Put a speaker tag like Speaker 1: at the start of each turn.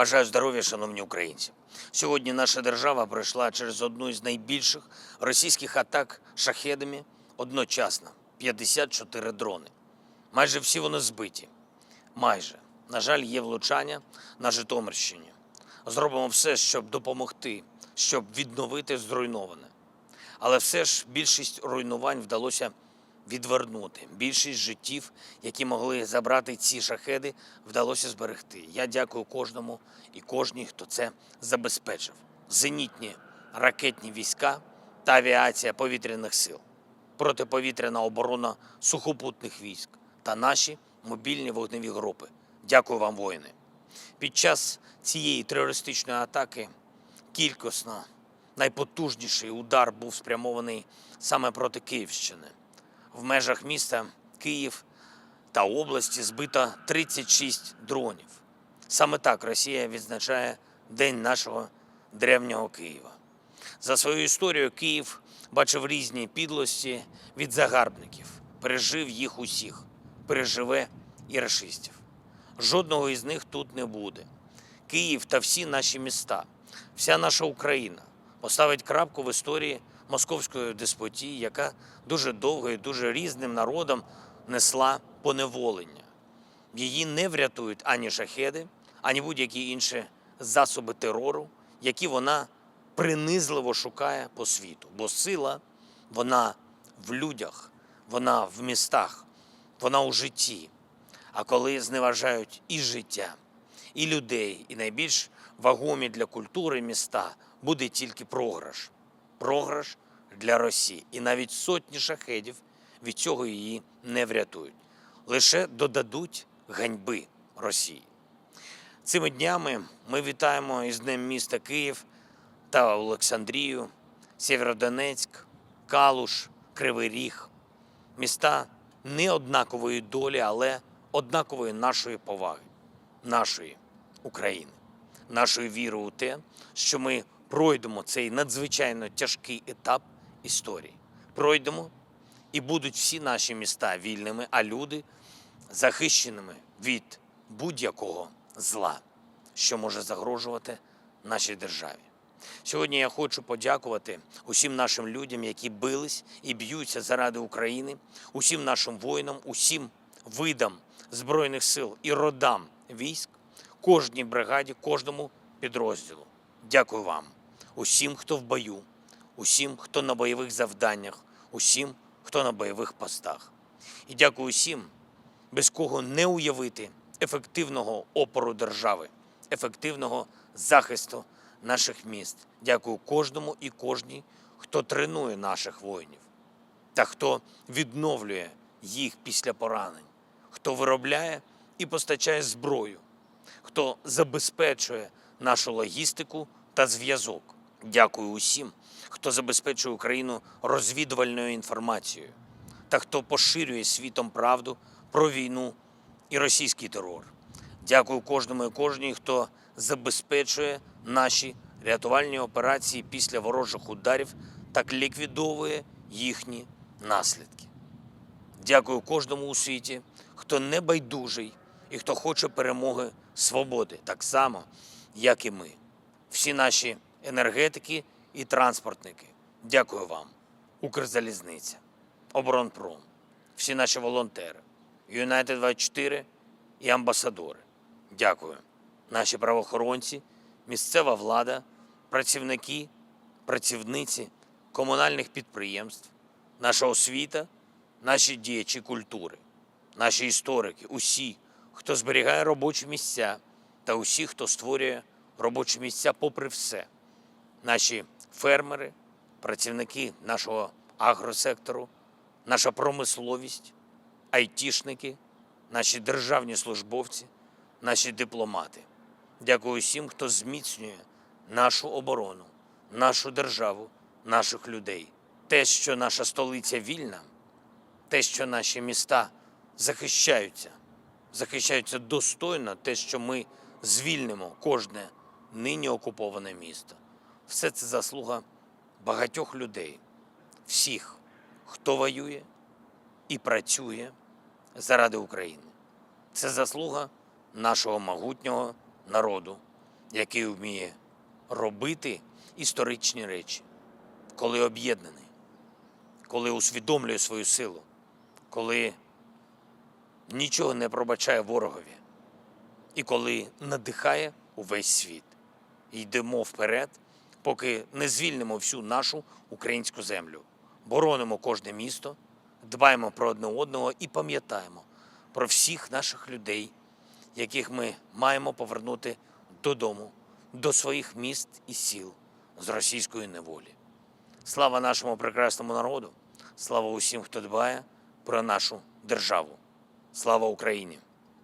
Speaker 1: Бажаю здоров'я, шановні українці. Сьогодні наша держава пройшла через одну із найбільших російських атак шахедами одночасно 54 дрони. Майже всі вони збиті. Майже. На жаль, є влучання на Житомирщині. Зробимо все, щоб допомогти, щоб відновити зруйноване. Але все ж більшість руйнувань вдалося відвернути. Більшість життів, які могли забрати ці шахеди, вдалося зберегти. Я дякую кожному і кожній, хто це забезпечив. Зенітні ракетні війська та авіація повітряних сил, протиповітряна оборона сухопутних військ та наші мобільні вогневі групи. Дякую вам, воїни. Під час цієї терористичної атаки кількісно найпотужніший удар був спрямований саме проти Київщини. В межах міста Київ та області збито 36 дронів. Саме так Росія відзначає День нашого древнього Києва. За свою історію Київ бачив різні підлості від загарбників, пережив їх усіх, переживе і рашистів. Жодного із них тут не буде. Київ та всі наші міста, вся наша Україна поставить крапку в історії московської деспотії, яка дуже довго і дуже різним народом несла поневолення. Її не врятують ані шахеди, ані будь-які інші засоби терору, які вона принизливо шукає по світу. Бо сила вона в людях, вона в містах, вона у житті. А коли зневажають і життя, і людей, і найбільш вагомі для культури міста, буде тільки програш. Програш для Росії. І навіть сотні шахедів від цього її не врятують. Лише додадуть ганьби Росії. Цими днями ми вітаємо із Днем міста Київ та Олександрію, Сєвєродонецьк, Калуш, Кривий Ріг. Міста не однакової долі, але однакової нашої поваги, нашої України, нашої віри у те, що ми пройдемо цей надзвичайно тяжкий етап історії. Пройдемо і будуть всі наші міста вільними, а люди захищеними від будь-якого зла, що може загрожувати нашій державі. Сьогодні я хочу подякувати усім нашим людям, які бились і б'ються заради України, усім нашим воїнам, усім видам Збройних сил і родам військ, кожній бригаді, кожному підрозділу. Дякую вам, усім, хто в бою, усім, хто на бойових завданнях, усім, хто на бойових постах. І дякую усім, без кого не уявити ефективного опору держави, ефективного захисту наших міст. Дякую кожному і кожній, хто тренує наших воїнів та хто відновлює їх після поранень, хто виробляє і постачає зброю, хто забезпечує нашу логістику та зв'язок. Дякую усім, хто забезпечує Україну розвідувальною інформацією та хто поширює світом правду про війну і російський терор. Дякую кожному і кожній, хто забезпечує наші рятувальні операції після ворожих ударів та ліквідовує їхні наслідки. Дякую кожному у світі, хто не байдужий і хто хоче перемоги свободи, так само, як і ми. Всі наші енергетики і транспортники. Дякую вам, Укрзалізниця, Оборонпром, всі наші волонтери, Юнайтед 24 і амбасадори. Дякую. Наші правоохоронці, місцева влада, працівники, працівниці комунальних підприємств, наша освіта, наші діячі культури, наші історики, усі, хто зберігає робочі місця, та усі, хто створює робочі місця попри все. Наші фермери, працівники нашого агросектору, наша промисловість, айтішники, наші державні службовці, наші дипломати. Дякую всім, хто зміцнює нашу оборону, нашу державу, наших людей. Те, що наша столиця вільна, те, що наші міста захищаються, захищаються достойно, те, що ми звільнимо кожне нині окуповане місто. Все це заслуга багатьох людей, всіх, хто воює і працює заради України. Це заслуга нашого могутнього народу, який вміє робити історичні речі, коли об'єднаний, коли усвідомлює свою силу, коли нічого не пробачає ворогові, і коли надихає увесь світ. Йдемо вперед, поки не звільнимо всю нашу українську землю, боронимо кожне місто, дбаємо про одне одного і пам'ятаємо про всіх наших людей, яких ми маємо повернути додому, до своїх міст і сіл з російської неволі. Слава нашому прекрасному народу! Слава усім, хто дбає про нашу державу. Слава Україні!